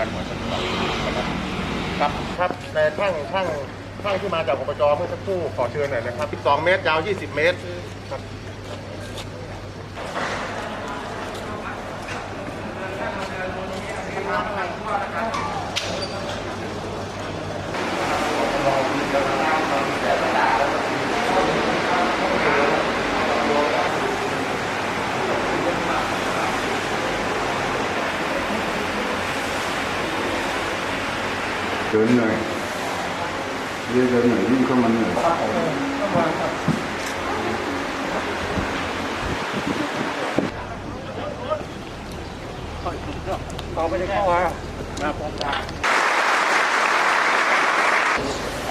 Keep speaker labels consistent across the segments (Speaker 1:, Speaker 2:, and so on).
Speaker 1: การหัวสนามนะครับครับครับแต่ช่างช่างช่างที่มาจากอบจเมื่อสักครู่ขอเชิญหน่อยนะครับ12เมตรยาว 20 เมตรครับ
Speaker 2: เดินหน่อยเดินหน่อยวิ่งเข้ามาหน่อย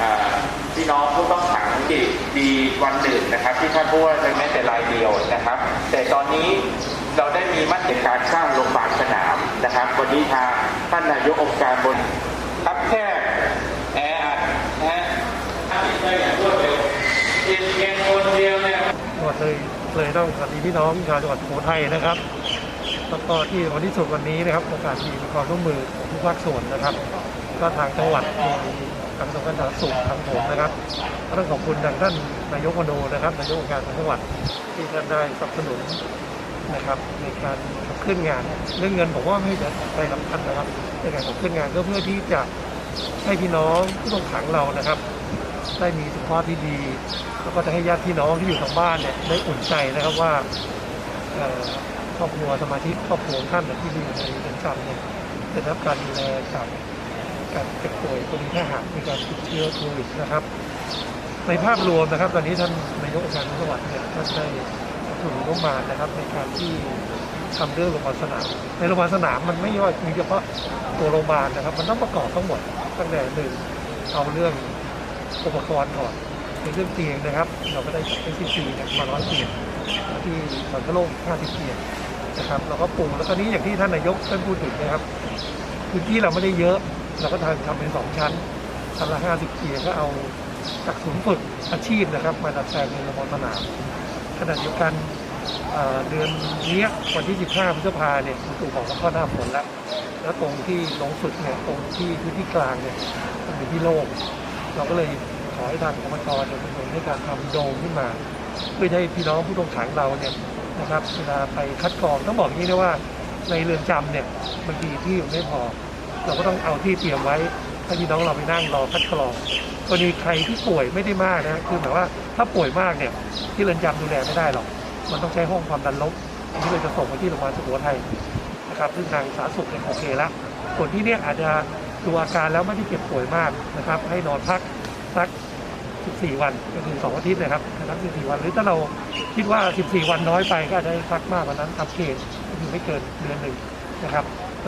Speaker 3: อ่าพี่น้องผู้ต้องขังที่ดีวันหนึ่งนะครับ ที่ท่านพูดว่าจะแม้แต่รายเดียวนะครับ แต่ตอนนี้เราได้มีมาตรการสร้างโรงพยาบาลสนามนะครับ วันนี้ทางท่านนายกองค์การบน แค่แออัดนะฮะได้อย่างรวดเร็วเพียงเพียงคนเดียวเนี่ย
Speaker 4: หวัดเลยเลยต้องสวัสดีพี่น้องชาวจังหวัดสุโขทัยนะครับแล้วก็ที่วันที่สุดวันนี้นะครับโอกาสดีมีความร่วมมือของทุกภาคส่วนนะครับ ก็ทางจังหวัดมีทางสำนักงานสาธารณสุขทางผมนะครับก็ต้องขอบคุณทางท่านนายกมโนนะครับนายกองค์การจังหวัดที่ท่านได้สนับสนุนนะครับในการขับเคลื่อนงาน เรื่องเงินผมว่าไม่ใช่ใจสำคัญนะครับในการขับเคลื่อนงานก็เพื่อที่จะ ให้พี่น้องผู้ต้องขังเรานะครับ ได้มีสุขภาพที่ดี แล้วก็จะให้ญาติพี่น้องที่อยู่ทางบ้านเนี่ยได้อุ่นใจนะครับว่าครอบครัวสมาชิกครอบครัวท่านเนี่ยที่อยู่ในเรือนจำเนี่ยได้รับการดูแลจากการเจ็บป่วยกรณีถ้าหากมีการติดเชื้อโควิดนะครับ ในภาพรวมนะครับ ตอนนี้ท่านนายกองค์การจังหวัดเนี่ยท่านได้สนับสนุนงบประมาณนะครับ ในการที่ ทำเรื่องโรงพยาบาลสนาม ในโรงพยาบาลสนามมันไม่ย่อยมีเฉพาะตัวโรงพยาบาลนะครับ มันต้องประกอบทั้งหมดตั้งแต่หนึ่งเอาเรื่องอุปกรณ์ก่อนในเรื่องเตียงนะครับ เราก็ได้จาก SCC เนี่ยมาร้อยเตียงที่สันตโลก50เตียงนะครับเราก็ปรุงแล้วก็นี้อย่างที่ท่านนายกท่านพูดถึงนะครับพื้นที่เราไม่ได้เยอะ เราก็ทำทำเป็นสองชั้นชั้นละ50เตียงก็เอาจากศูนย์ฝึกอาชีพนะครับ มาดัดแปลงเป็นโรงพยาบาลสนามขณะเดียวกัน เดือนเนี้ยวันที่ 15 พฤษภาเนี่ยคุณตู่บอกว่าก็หน้าฝนแล้ว แล้วตรงที่ลงฝึกเนี่ยตรงที่พื้นที่กลางเนี่ยมันเป็นที่โล่งเราก็เลยขอให้ทางกรมจเนี่ยเป็นคนให้การทำโดมขึ้นมาเพื่อให้พี่น้องผู้ต้องขังเราเนี่ยนะครับเวลาไปคัดกรองต้องบอกอย่างนี้นะว่าในเรือนจำเนี่ยบางทีที่อยู่ไม่พอ เราก็ต้องเอาที่เตรียมไว้ให้พี่น้องเราไปนั่งรอคัดกรองกรณีใครที่ป่วยไม่ได้มากนะคือหมายว่าถ้าป่วยมากเนี่ยที่เรือนจำดูแลไม่ได้หรอก มันต้องใช้ห้องความดันลบอันนี้เราจะส่งไปที่โรงพยาบาลสุโขทัยนะครับซึ่งทางสาธารณสุขเนี่ยโอเคแล้วคนที่เนี่ยอาจจะดูอาการแล้วไม่ได้เจ็บป่วยมากนะครับ ให้นอนพักสัก 14 วันก็คือ2อาทิตย์นะครับนะครับ 14 วัน หรือถ้าเราคิดว่า 14 วันน้อยไปก็อาจจะพักมากกว่านั้นทำเกณฑ์ก็คือไม่เกินเดือนหนึ่งนะครับ